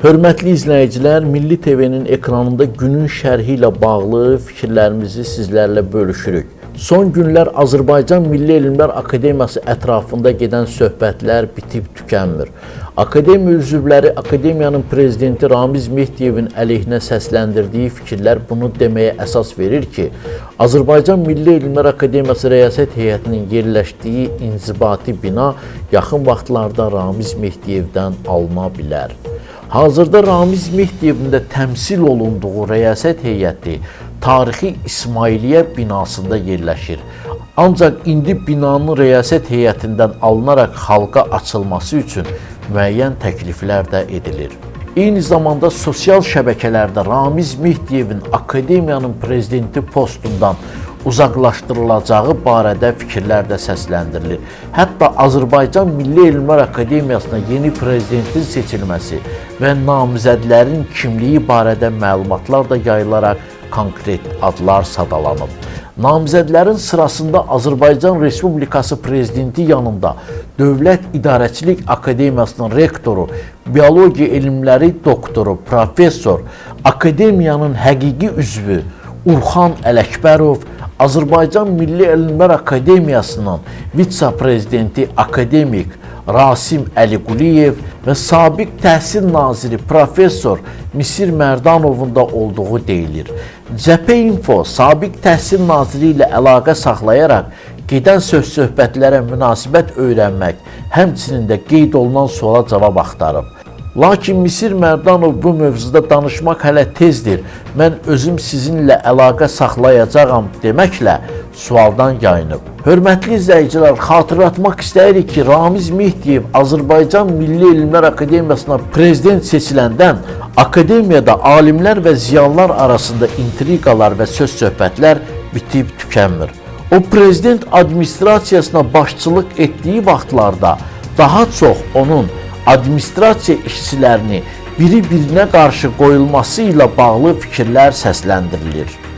Hörmətli izləyicilər, Milli TV-nin ekranında günün şərhi ilə bağlı fikirlərimizi sizlərlə bölüşürük. Son günlər Azərbaycan Milli Elmlər Akademiyası ətrafında gedən söhbətlər bitib tükənmir. Akademiya üzvləri Akademiyanın prezidenti Ramiz Mehdiyevin əleyhinə səsləndirdiyi fikirlər bunu deməyə əsas verir ki, Azərbaycan Milli Elmlər Akademiyası rəyasət heyətinin yerləşdiyi inzibati bina yaxın vaxtlarda Ramiz Mehdiyevdən alına bilər. Hazırda Ramiz Mehdiyevin də təmsil olunduğu rəyasət heyəti tarixi İsmailiyyə binasında yerləşir. Ancaq indi binanın rəyasət heyətindən alınaraq xalqa açılması üçün müəyyən təkliflər də edilir. Eyni zamanda sosial şəbəkələrdə Ramiz Mehdiyevin akademiyanın prezidenti postundan uzaqlaşdırılacağı barədə fikirlər də səsləndirilir. Hətta Azərbaycan Milli Elmlər Akademiyasına yeni prezidentin seçilməsi və namizədlərin kimliyi barədə məlumatlar da yayılaraq konkret adlar sadalanıb. Namizədlərin sırasında Azərbaycan Respublikası prezidenti yanında Dövlət İdarəçilik Akademiyasının rektoru, biologiya elmləri doktoru, professor, akademiyanın həqiqi üzvü Urxan Ələkbərov, Azərbaycan Milli Elmlər Akademiyasının vitse-prezidenti akademik Rasim Əliquliyev və sabiq təhsil naziri professor Misir Mərdanovun da olduğu deyilir. Cəbhə Info sabiq təhsil naziri ilə əlaqə saxlayaraq gedən söz-söhbətlərə münasibət öyrənmək, həmçinin də qeyd olunan suala cavab axtarıb. Lakin Misir Mərdanov bu mövzuda danışmaq hələ tezdir. Mən özüm sizinlə əlaqə saxlayacağam deməklə sualdan yayınıb. Hörmətli izləyicilər, xatırlatmaq istəyirik ki, Ramiz Mehdiyev Azərbaycan Milli Elmlər Akademiyasına prezident seçiləndən akademiyada alimlər və ziyanlar arasında intriqalar və söz-söhbətlər bitib tükənmir. O prezident administrasiyasına başçılıq etdiyi vaxtlarda daha çox onun administrasiya işçilərini biri-birinə qarşı qoyulması ilə bağlı fikirlər səsləndirilir.